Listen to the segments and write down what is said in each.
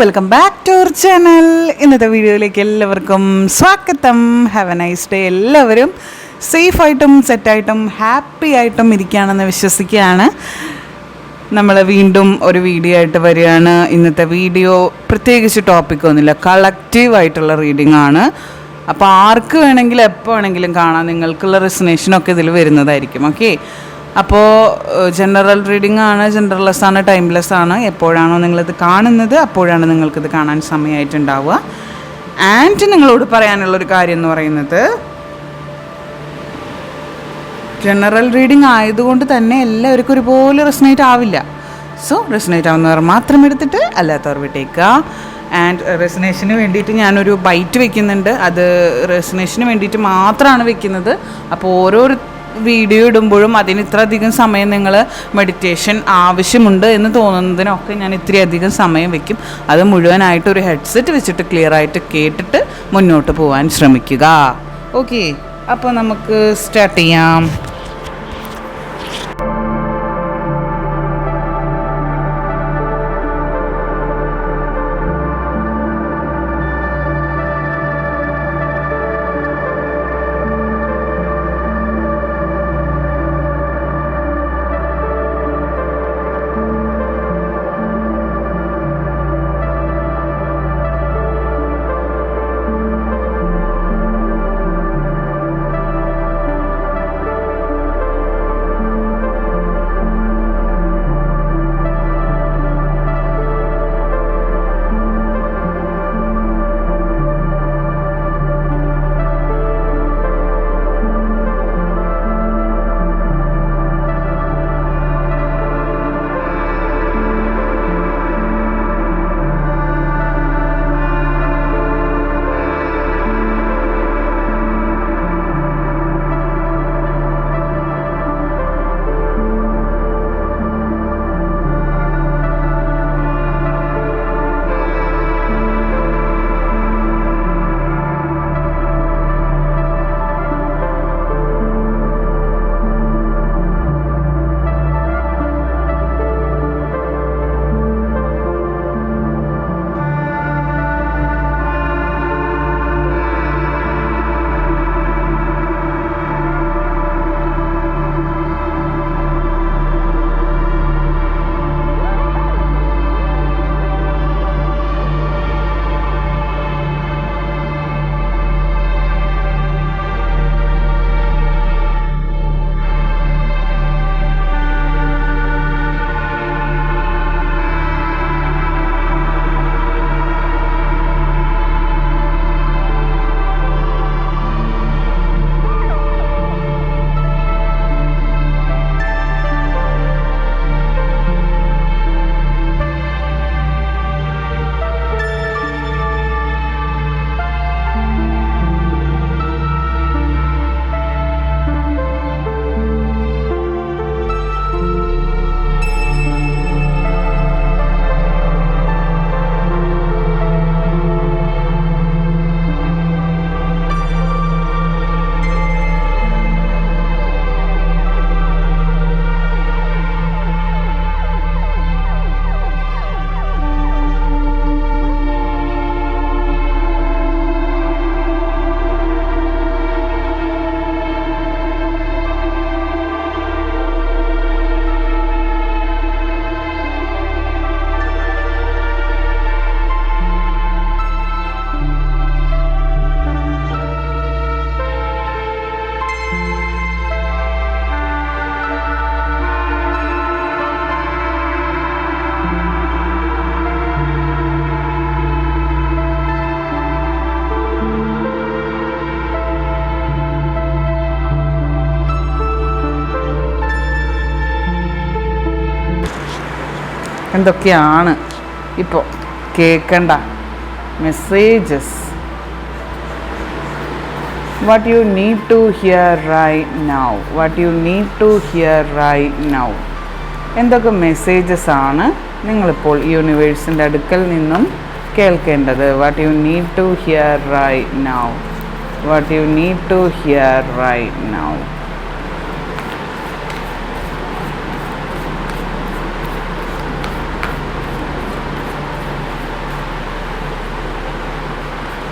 Welcome back to our channel ഇന്നത്തെ വീഡിയോയിലേക്ക് എല്ലാവർക്കും സ്വാഗതം. ഹാവ് എ നൈസ് ഡേ എല്ലാവരും. സേഫായിട്ടും സെറ്റായിട്ടും ഹാപ്പി ആയിട്ടും ഇരിക്കുകയാണെന്ന് വിശ്വസിക്കുകയാണ്. നമ്മൾ വീണ്ടും ഒരു വീഡിയോ ആയിട്ട് വരികയാണ്. ഇന്നത്തെ വീഡിയോ പ്രത്യേകിച്ച് കളക്റ്റീവ് ആയിട്ടുള്ള റീഡിംഗ് ആണ്. അപ്പോൾ ആർക്ക് വേണമെങ്കിലും എപ്പോൾ വേണമെങ്കിലും കാണാം. നിങ്ങൾക്കുള്ള റെസിനേഷനൊക്കെ ഇതിൽ വരുന്നതായിരിക്കും. ഓക്കെ അപ്പോൾ ജനറൽ റീഡിംഗ് ആണ് ജനറൽലെസ് ആണ് ടൈംലെസ് ആണ്. എപ്പോഴാണോ നിങ്ങളിത് കാണുന്നത് അപ്പോഴാണ് നിങ്ങൾക്കിത് കാണാൻ സമയമായിട്ടുണ്ടാവുക. ആൻഡ് നിങ്ങളോട് പറയാനുള്ളൊരു കാര്യം എന്ന് പറയുന്നത് ജനറൽ റീഡിംഗ് ആയതുകൊണ്ട് തന്നെ എല്ലാവർക്കും ഒരുപോലെ റെസനേറ്റ് ആവില്ല. സോ റെസനേറ്റ് ആവുന്നവർ മാത്രം എടുത്തിട്ട് അല്ലാത്തവർ വിട്ടേക്കുക. ആൻഡ് റെസിനേഷന് വേണ്ടിയിട്ട് ഞാനൊരു ബൈറ്റ് വെക്കുന്നുണ്ട്. അത് റെസിനേഷന് വേണ്ടിയിട്ട് മാത്രമാണ് വെക്കുന്നത്. അപ്പോൾ ഓരോ വീഡിയോ ഇടുമ്പോഴും അതിന് ഇത്ര അധികം സമയം നിങ്ങൾ മെഡിറ്റേഷൻ ആവശ്യമുണ്ട് എന്ന് തോന്നുന്നതിനൊക്കെ ഞാൻ ഇത്തിരി അധികം സമയം വെക്കും. അത് മുഴുവനായിട്ട് ഒരു ഹെഡ്സെറ്റ് വെച്ചിട്ട് ക്ലിയർ ആയിട്ട് കേട്ടിട്ട് മുന്നോട്ട് പോകാൻ ശ്രമിക്കുക. ഓക്കെ അപ്പോൾ നമുക്ക് സ്റ്റാർട്ട് ചെയ്യാം. എന്തൊക്കെയാണ്? ഇപ്പോൾ കേൾക്കേണ്ട messages what you need to hear right now what you need to hear right now എന്തൊക്കെ മെസ്സേജസ് ആണ് നിങ്ങളിപ്പോൾ യൂണിവേഴ്സിന്റെ അടുക്കൽ നിന്നും കേൾക്കേണ്ടത്? What you need to hear right now what you need to hear right now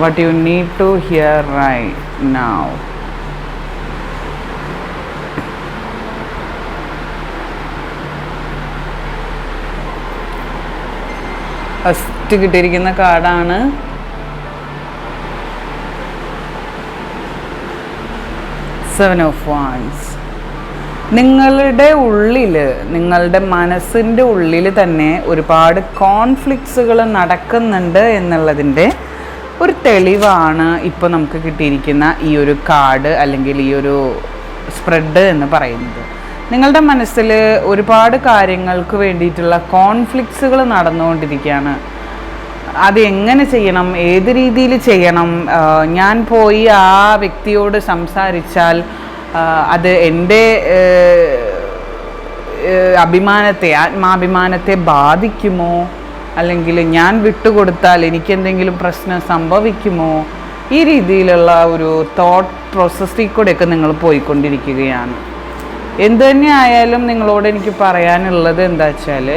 what you need to hear right now. First കിട്ടിയിരിക്കുന്ന കാർഡാണ് seven of wands നിങ്ങളുടെ ഉള്ളിൽ നിങ്ങളുടെ മനസ്സിന്റെ ഉള്ളിൽ തന്നെ ഒരുപാട് കോൺഫ്ലിക്ട്സുകൾ നടക്കുന്നുണ്ട് എന്നുള്ളതിന്റെ ഒരു തെളിവാണ് ഇപ്പോൾ നമുക്ക് കിട്ടിയിരിക്കുന്ന ഈ ഒരു കാർഡ് അല്ലെങ്കിൽ ഈ ഒരു സ്പ്രെഡ് എന്ന് പറയുന്നത്. നിങ്ങളുടെ മനസ്സിൽ ഒരുപാട് കാര്യങ്ങൾക്ക് വേണ്ടിയിട്ടുള്ള കോൺഫ്ലിക്ട്സുകൾ നടന്നുകൊണ്ടിരിക്കുകയാണ്. അത് എങ്ങനെ ചെയ്യണം? ഏത് രീതിയിൽ ചെയ്യണം? ഞാൻ പോയി ആ വ്യക്തിയോട് സംസാരിച്ചാൽ അത് എന്റെ അഭിമാനത്തെ ആത്മാഭിമാനത്തെ ബാധിക്കുമോ? അല്ലെങ്കിൽ ഞാൻ വിട്ടുകൊടുത്താൽ എനിക്കെന്തെങ്കിലും പ്രശ്നം സംഭവിക്കുമോ? ഈ രീതിയിലുള്ള ഒരു തോട്ട് പ്രോസസ്സിൽ കൂടെയൊക്കെ നിങ്ങൾ പോയിക്കൊണ്ടിരിക്കുകയാണ്. എന്തു തന്നെ ആയാലും നിങ്ങളോട് എനിക്ക് പറയാനുള്ളത് എന്താ വെച്ചാൽ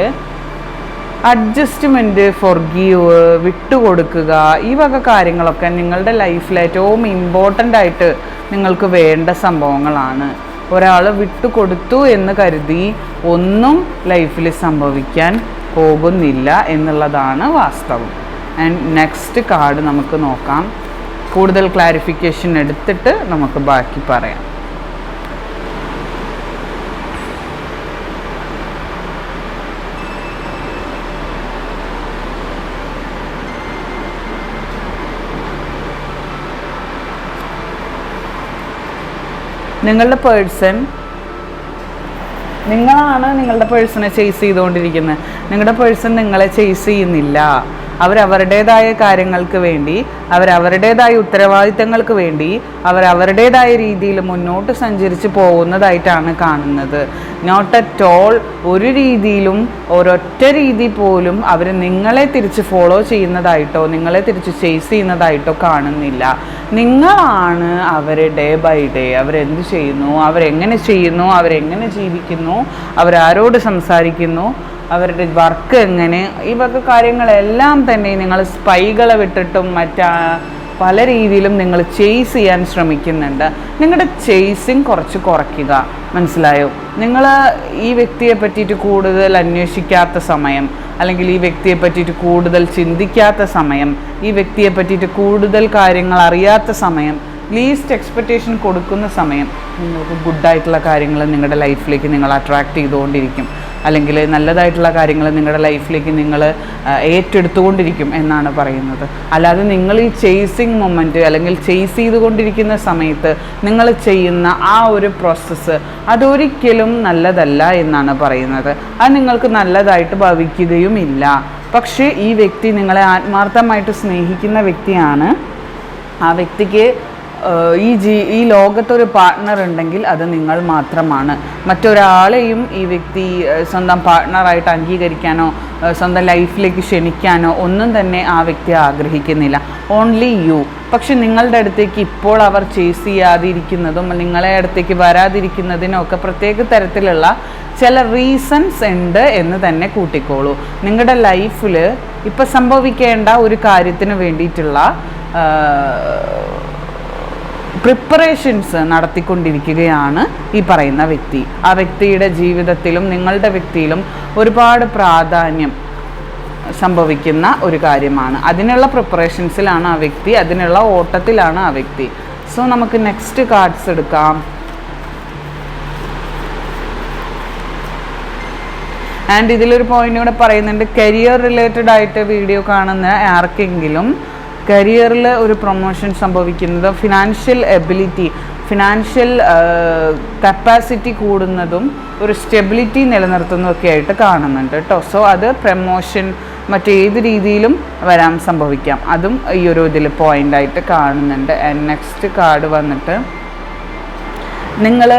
അഡ്ജസ്റ്റ്മെന്റ് ഫോർ ഗീവ് വിട്ടുകൊടുക്കുക ഈ വക കാര്യങ്ങളൊക്കെ നിങ്ങളുടെ ലൈഫിൽ ഏറ്റവും ഇമ്പോർട്ടന്റ് ആയിട്ട് നിങ്ങൾക്ക് വേണ്ട സംഭവങ്ങളാണ്. ഒരാൾ വിട്ടുകൊടുത്തു എന്ന് കരുതി ഒന്നും ലൈഫിൽ സംഭവിക്കാൻ പോകുന്നില്ല എന്നുള്ളതാണ് വാസ്തവം. ആൻഡ് നെക്സ്റ്റ് കാർഡ് നമുക്ക് നോക്കാം. കൂടുതൽ ക്ലാരിഫിക്കേഷൻ എടുത്തിട്ട് നമുക്ക് ബാക്കി പറയാം. നിങ്ങളുടെ പേഴ്സൺ നിങ്ങളാണ് നിങ്ങളുടെ പേഴ്സണെ ചേസ് ചെയ്തുകൊണ്ടിരിക്കുന്നത് നിങ്ങളുടെ പേഴ്സൺ നിങ്ങളെ ചേസ് ചെയ്യുന്നില്ല. അവരവരുടേതായ കാര്യങ്ങൾക്ക് വേണ്ടി അവരവരുടേതായ ഉത്തരവാദിത്തങ്ങൾക്ക് വേണ്ടി അവരവരുടേതായ രീതിയിൽ മുന്നോട്ട് സഞ്ചരിച്ച് പോകുന്നതായിട്ടാണ് കാണുന്നത്. നോട്ട് അറ്റ് ഓൾ ഒരു രീതിയിലും ഒരൊറ്റ രീതി പോലും അവർ നിങ്ങളെ തിരിച്ച് ഫോളോ ചെയ്യുന്നതായിട്ടോ നിങ്ങളെ തിരിച്ച് ചേസ് ചെയ്യുന്നതായിട്ടോ കാണുന്നില്ല. നിങ്ങളാണ് അവരെ ഡേ ബൈ ഡേ അവരെന്ത് ചെയ്യുന്നു അവരെങ്ങനെ ചെയ്യുന്നു അവരെങ്ങനെ ജീവിക്കുന്നു അവരാരോട് സംസാരിക്കുന്നു അവരുടെ വർക്ക് എങ്ങനെ ഈ വക കാര്യങ്ങളെല്ലാം തന്നെ നിങ്ങൾ സ്പൈകളെ വിട്ടിട്ടും മറ്റാ പല രീതിയിലും നിങ്ങൾ ചേസ് ചെയ്യാൻ ശ്രമിക്കുന്നുണ്ട്. നിങ്ങളുടെ ചേസിങ് കുറച്ച് കുറയ്ക്കുക. മനസ്സിലായോ? നിങ്ങൾ ഈ വ്യക്തിയെ പറ്റിയിട്ട് കൂടുതൽ അന്വേഷിക്കാത്ത സമയം അല്ലെങ്കിൽ ഈ വ്യക്തിയെ പറ്റിയിട്ട് കൂടുതൽ ചിന്തിക്കാത്ത സമയം ഈ വ്യക്തിയെ പറ്റിയിട്ട് കൂടുതൽ കാര്യങ്ങൾ അറിയാത്ത സമയം ലീസ്റ്റ് എക്സ്പെക്റ്റേഷൻ കൊടുക്കുന്ന സമയം നിങ്ങൾക്ക് ഗുഡായിട്ടുള്ള കാര്യങ്ങൾ നിങ്ങളുടെ ലൈഫിലേക്ക് നിങ്ങൾ അട്രാക്റ്റ് ചെയ്തുകൊണ്ടിരിക്കും. അല്ലെങ്കിൽ നല്ലതായിട്ടുള്ള കാര്യങ്ങൾ നിങ്ങളുടെ ലൈഫിലേക്ക് നിങ്ങൾ ഏറ്റെടുത്തുകൊണ്ടിരിക്കും എന്നാണ് പറയുന്നത്. അല്ലാതെ നിങ്ങൾ ഈ ചേസിങ് മൊമെന്റ് അല്ലെങ്കിൽ ചേസ് ചെയ്തുകൊണ്ടിരിക്കുന്ന സമയത്ത് നിങ്ങൾ ചെയ്യുന്ന ആ ഒരു പ്രോസസ്സ് അതൊരിക്കലും നല്ലതല്ല എന്നാണ് പറയുന്നത്. അത് നിങ്ങൾക്ക് നല്ലതായിട്ട് ഭവിക്കുകയുമില്ല പക്ഷേ ഈ വ്യക്തി നിങ്ങളെ ആത്മാർത്ഥമായിട്ട് സ്നേഹിക്കുന്ന വ്യക്തിയാണ്. ആ വ്യക്തിക്ക് ഈ ജീ ഈ ലോകത്തൊരു പാർട്ട്ണർ ഉണ്ടെങ്കിൽ അത് നിങ്ങൾ മാത്രമാണ്. മറ്റൊരാളെയും ഈ വ്യക്തി സ്വന്തം പാർട്ട്ണറായിട്ട് അംഗീകരിക്കാനോ സ്വന്തം ലൈഫിലേക്ക് ക്ഷണിക്കാനോ ഒന്നും തന്നെ ആ വ്യക്തി ആഗ്രഹിക്കുന്നില്ല. ഓൺലി യു പക്ഷെ നിങ്ങളുടെ അടുത്തേക്ക് ഇപ്പോൾ അവർ ചേസ് ചെയ്യാതിരിക്കുന്നതും നിങ്ങളെ അടുത്തേക്ക് വരാതിരിക്കുന്നതിനൊക്കെ പ്രത്യേക തരത്തിലുള്ള ചില റീസൺസ് ഉണ്ട് എന്ന് തന്നെ കൂട്ടിക്കോളൂ. നിങ്ങളുടെ ലൈഫിൽ ഇപ്പം സംഭവിക്കേണ്ട ഒരു കാര്യത്തിന് വേണ്ടിയിട്ടുള്ള പ്രിപ്പറേഷൻസ് നടത്തിക്കൊണ്ടിരിക്കുകയാണ് ഈ പറയുന്ന വ്യക്തി. ആ വ്യക്തിയുടെ ജീവിതത്തിലും നിങ്ങളുടെ വ്യക്തിയിലും ഒരുപാട് പ്രാധാന്യം സംഭവിക്കുന്ന ഒരു കാര്യമാണ്. അതിനുള്ള പ്രിപ്പറേഷൻസിലാണ് ആ വ്യക്തി അതിനുള്ള ഓട്ടത്തിലാണ് ആ വ്യക്തി. സോ നമുക്ക് നെക്സ്റ്റ് കാർഡ്സ് എടുക്കാം. ആൻഡ് ഇതിലൊരു പോയിന്റ് കൂടെ പറയുന്നുണ്ട് കരിയർ റിലേറ്റഡ് ആയിട്ട് വീഡിയോ കാണുന്ന ആർക്കെങ്കിലും കരിയറിൽ ഒരു പ്രൊമോഷൻ സംഭവിക്കുന്നത് ഫിനാൻഷ്യൽ എബിലിറ്റി ഫിനാൻഷ്യൽ കപ്പാസിറ്റി കൂടുന്നതും ഒരു സ്റ്റെബിലിറ്റി നിലനിർത്തുന്നതൊക്കെ ആയിട്ട് കാണുന്നുണ്ട് കേട്ടോ സോ അത് പ്രമോഷൻ മറ്റേത് രീതിയിലും വരാൻ സംഭവിക്കാം. അതും ഈ ഒരു ഇതിൽ പോയിന്റായിട്ട് കാണുന്നുണ്ട്. ആൻഡ് നെക്സ്റ്റ് കാർഡ് വന്നിട്ട് നിങ്ങൾ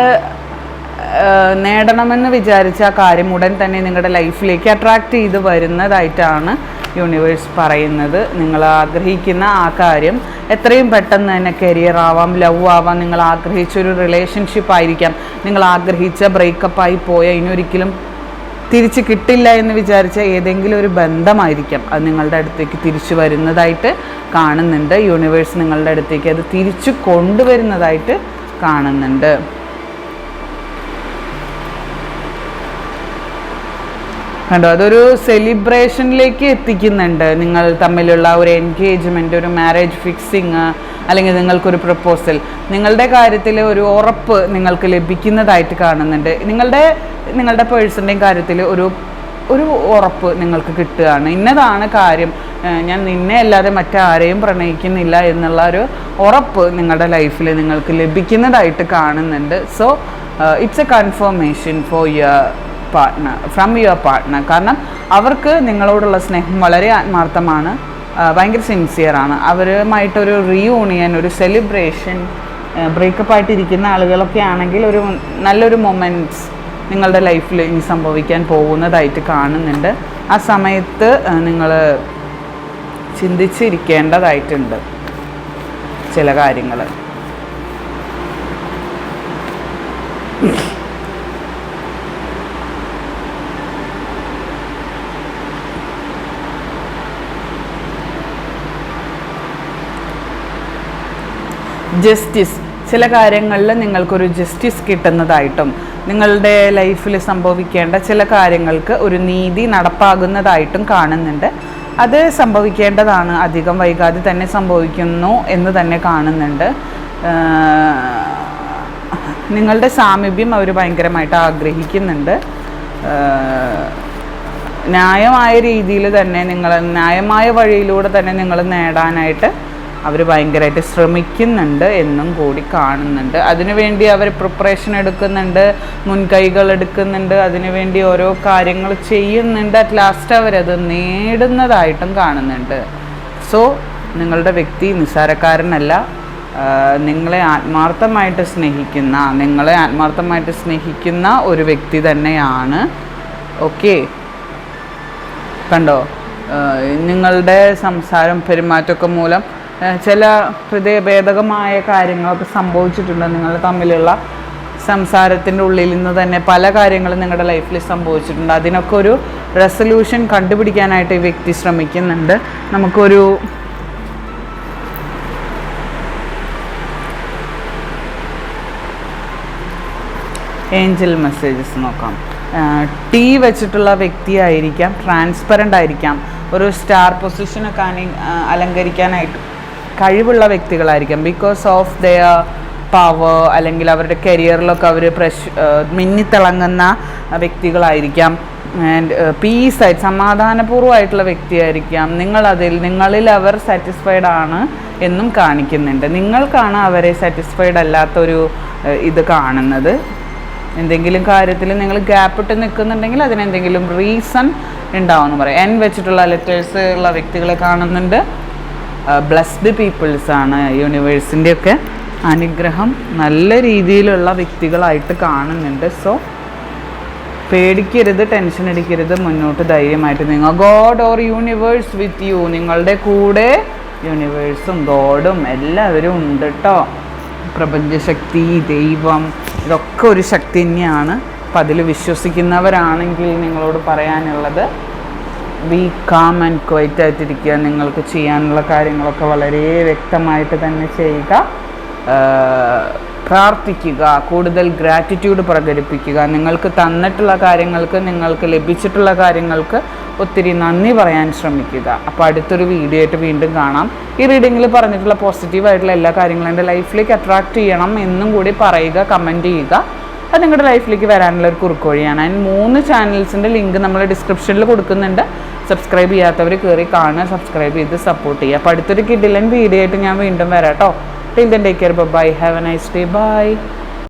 നേടണമെന്ന് വിചാരിച്ച ആ കാര്യം ഉടൻ തന്നെ നിങ്ങളുടെ ലൈഫിലേക്ക് അട്രാക്റ്റ് ചെയ്ത് വരുന്നതായിട്ടാണ് യൂണിവേഴ്സ് പറയുന്നത്. നിങ്ങൾ ആഗ്രഹിക്കുന്ന ആ കാര്യം എത്രയും പെട്ടെന്ന് തന്നെ കരിയർ ആവാം ലവ് ആവാം. നിങ്ങൾ ആഗ്രഹിച്ച ഒരു റിലേഷൻഷിപ്പ് ആയിരിക്കാം. നിങ്ങൾ ആഗ്രഹിച്ച ബ്രേക്കപ്പ് ആയി പോയ ഇനിയൊരിക്കലും തിരിച്ച് കിട്ടില്ല എന്ന് വിചാരിച്ച ഏതെങ്കിലും ഒരു ബന്ധമായിരിക്കാം. അത് നിങ്ങളുടെ അടുത്തേക്ക് തിരിച്ചു വരുന്നതായിട്ട് കാണുന്നുണ്ട്. യൂണിവേഴ്സ് നിങ്ങളുടെ അടുത്തേക്ക് അത് തിരിച്ചു കൊണ്ടുവരുന്നതായിട്ട് കാണുന്നുണ്ട്. കണ്ടോ? അതൊരു സെലിബ്രേഷനിലേക്ക് എത്തിക്കുന്നുണ്ട്. നിങ്ങൾ തമ്മിലുള്ള ഒരു എൻഗേജ്മെന്റ് ഒരു മാരേജ് ഫിക്സിങ് അല്ലെങ്കിൽ നിങ്ങൾക്കൊരു പ്രപ്പോസൽ നിങ്ങളുടെ കാര്യത്തിൽ ഒരു ഉറപ്പ് നിങ്ങൾക്ക് ലഭിക്കുന്നതായിട്ട് കാണുന്നുണ്ട്. നിങ്ങളുടെ നിങ്ങളുടെ പേഴ്സന്റെയും കാര്യത്തിൽ ഒരു ഒരു ഉറപ്പ് നിങ്ങൾക്ക് കിട്ടുകയാണ്. ഇന്നതാണ് കാര്യം. ഞാൻ നിന്നെ അല്ലാതെ മറ്റാരെയും പ്രണയിക്കുന്നില്ല എന്നുള്ള ഒരു ഉറപ്പ് നിങ്ങളുടെ ലൈഫിൽ നിങ്ങൾക്ക് ലഭിക്കുന്നതായിട്ട് കാണുന്നുണ്ട്. So it's a confirmation for your partner from your partner കാരണം അവർക്ക് നിങ്ങളോടുള്ള സ്നേഹം വളരെ ആത്മാർത്ഥമാണ്. ഭയങ്കര സിൻസിയറാണ് അവരുമായിട്ടൊരു റീയൂണിയൻ ഒരു സെലിബ്രേഷൻ ബ്രേക്കപ്പ് ആയിട്ടിരിക്കുന്ന ആളുകളൊക്കെ ആണെങ്കിൽ ഒരു നല്ലൊരു മൊമെന്റ്സ് നിങ്ങളുടെ ലൈഫിൽ ഇനി സംഭവിക്കാൻ പോകുന്നതായിട്ട് കാണുന്നുണ്ട്. ആ സമയത്ത് നിങ്ങൾ ചിന്തിച്ചിരിക്കേണ്ടതായിട്ടുണ്ട് ചില കാര്യങ്ങൾ ജസ്റ്റിസ് ചില കാര്യങ്ങളിൽ നിങ്ങൾക്കൊരു ജസ്റ്റിസ് കിട്ടുന്നതായിട്ടും നിങ്ങളുടെ ലൈഫിൽ സംഭവിക്കേണ്ട ചില കാര്യങ്ങൾക്ക് ഒരു നീതി നടപ്പാകുന്നതായിട്ടും കാണുന്നുണ്ട്. അത് സംഭവിക്കേണ്ടതാണ്. അധികം വൈകാതെ തന്നെ സംഭവിക്കുന്നു എന്ന് തന്നെ കാണുന്നുണ്ട്. നിങ്ങളുടെ സാമീപ്യം അവർ ഭയങ്കരമായിട്ട് ആഗ്രഹിക്കുന്നുണ്ട്. ന്യായമായ രീതിയിൽ തന്നെ നിങ്ങൾ ന്യായമായ വഴിയിലൂടെ തന്നെ നിങ്ങൾ നേടാനായിട്ട് അവർ ഭയങ്കരമായിട്ട് ശ്രമിക്കുന്നുണ്ട് എന്നും കൂടി കാണുന്നുണ്ട്. അതിനുവേണ്ടി അവർ പ്രിപ്പറേഷൻ എടുക്കുന്നുണ്ട് മുൻകൈകൾ എടുക്കുന്നുണ്ട് അതിനുവേണ്ടി ഓരോ കാര്യങ്ങൾ ചെയ്യുന്നുണ്ട്. അറ്റ് ലാസ്റ്റ് അവരത് നേടുന്നതായിട്ടും കാണുന്നുണ്ട്. സോ നിങ്ങളുടെ വ്യക്തി നിസ്സാരക്കാരനല്ല. നിങ്ങളെ ആത്മാർത്ഥമായിട്ട് സ്നേഹിക്കുന്ന നിങ്ങളെ ആത്മാർത്ഥമായിട്ട് സ്നേഹിക്കുന്ന ഒരു വ്യക്തി തന്നെയാണ്. ഓക്കെ കണ്ടോ? നിങ്ങളുടെ സംസാരം പെരുമാറ്റമൊക്കെ മൂലം ചില ഹൃദയഭേദകമായ കാര്യങ്ങളൊക്കെ സംഭവിച്ചിട്ടുണ്ട് നിങ്ങൾ തമ്മിലുള്ള സംസാരത്തിന്റെ ഉള്ളിൽ നിന്ന് തന്നെ പല കാര്യങ്ങളും നിങ്ങളുടെ ലൈഫിൽ സംഭവിച്ചിട്ടുണ്ട്. അതിനൊക്കെ ഒരു റെസൊല്യൂഷൻ കണ്ടുപിടിക്കാനായിട്ട് ഈ വ്യക്തി ശ്രമിക്കുന്നുണ്ട്. നമുക്കൊരു ഏഞ്ചൽ മെസ്സേജസ് നോക്കാം. ടീ വെച്ചിട്ടുള്ള വ്യക്തിയായിരിക്കാം ട്രാൻസ്പെറന്റ് ആയിരിക്കാം ഒരു സ്റ്റാർ പൊസിഷനൊക്കെ അലങ്കരിക്കാനായിട്ട് കഴിവുള്ള വ്യക്തികളായിരിക്കാം. ബിക്കോസ് ഓഫ് ദയർ പവർ അല്ലെങ്കിൽ അവരുടെ കരിയറിലൊക്കെ അവർ പ്രശ് മിന്നിത്തിളങ്ങുന്ന വ്യക്തികളായിരിക്കാം. ആൻഡ് പീസായിട്ട് സമാധാനപൂർവമായിട്ടുള്ള വ്യക്തിയായിരിക്കാം. നിങ്ങളതിൽ നിങ്ങളിൽ അവർ സാറ്റിസ്ഫൈഡ് ആണ് എന്നും കാണിക്കുന്നുണ്ട്. നിങ്ങൾക്കാണ് അവരെ സാറ്റിസ്ഫൈഡ് അല്ലാത്തൊരു ഇത് കാണുന്നത്. എന്തെങ്കിലും കാര്യത്തിൽ നിങ്ങൾ ഗ്യാപ്പ് ഇട്ട് നിൽക്കുന്നുണ്ടെങ്കിൽ അതിനെന്തെങ്കിലും റീസൺ ഉണ്ടാവും എന്ന് പറയാം. എൻ വെച്ചിട്ടുള്ള ലെറ്റേഴ്സ് ഉള്ള വ്യക്തികളെ കാണുന്നുണ്ട്. ബ്ലസ്ഡ് പീപ്പിൾസ് ആണ് യൂണിവേഴ്സിന്റെ ഒക്കെ അനുഗ്രഹം. നല്ല രീതിയിലുള്ള വ്യക്തികളായിട്ട് കാണുന്നുണ്ട്. സോ പേടിക്കരുത് ടെൻഷൻ അടിക്കരുത് മുന്നോട്ട് ധൈര്യമായിട്ട് നിങ്ങൾ god or universe with you നിങ്ങളുടെ കൂടെ യൂണിവേഴ്സും ഗോഡും എല്ലാവരും ഉണ്ട് കേട്ടോ പ്രപഞ്ചശക്തി ദൈവം ഇതൊക്കെ ഒരു ശക്തി തന്നെയാണ്. അപ്പം അതിൽ വിശ്വസിക്കുന്നവരാണെങ്കിൽ നിങ്ങളോട് പറയാനുള്ളത് ബി കാം ആൻഡ് ക്വൈറ്റ് ആയിട്ടിരിക്കുക. നിങ്ങൾക്ക് ചെയ്യാനുള്ള കാര്യങ്ങളൊക്കെ വളരെ വ്യക്തമായിട്ട് തന്നെ ചെയ്യുക. പ്രാർത്ഥിക്കുക. കൂടുതൽ ഗ്രാറ്റിറ്റ്യൂഡ് പ്രകടിപ്പിക്കുക. നിങ്ങൾക്ക് തന്നിട്ടുള്ള കാര്യങ്ങൾക്ക് നിങ്ങൾക്ക് ലഭിച്ചിട്ടുള്ള കാര്യങ്ങൾക്ക് ഒത്തിരി നന്ദി പറയാൻ ശ്രമിക്കുക. അപ്പോൾ അടുത്തൊരു വീഡിയോ ആയിട്ട് വീണ്ടും കാണാം. ഈ റീഡിങ്ങിൽ പറഞ്ഞിട്ടുള്ള പോസിറ്റീവായിട്ടുള്ള എല്ലാ കാര്യങ്ങളും എന്റെ ലൈഫിലേക്ക് അട്രാക്റ്റ് ചെയ്യണം എന്നും കൂടി പറയുക കമന്റ് ചെയ്യുക. അത് നിങ്ങളുടെ ലൈഫിലേക്ക് വരാനുള്ള ഒരു കുറുക്കോഴിയാണ് അതിന് മൂന്ന് ചാനൽസിന്റെ ലിങ്ക് നമ്മൾ ഡിസ്ക്രിപ്ഷനിൽ കൊടുക്കുന്നുണ്ട്. സബ്സ്ക്രൈബ് ചെയ്യാത്തവർ കയറി കാണുക സബ്സ്ക്രൈബ് ചെയ്ത് സപ്പോർട്ട് ചെയ്യുക. അപ്പോൾ അടുത്തൊരു കിഡിലൻ വീഡിയോ ആയിട്ട് ഞാൻ വീണ്ടും വരാം കേട്ടോ till then take care bye have a nice day bye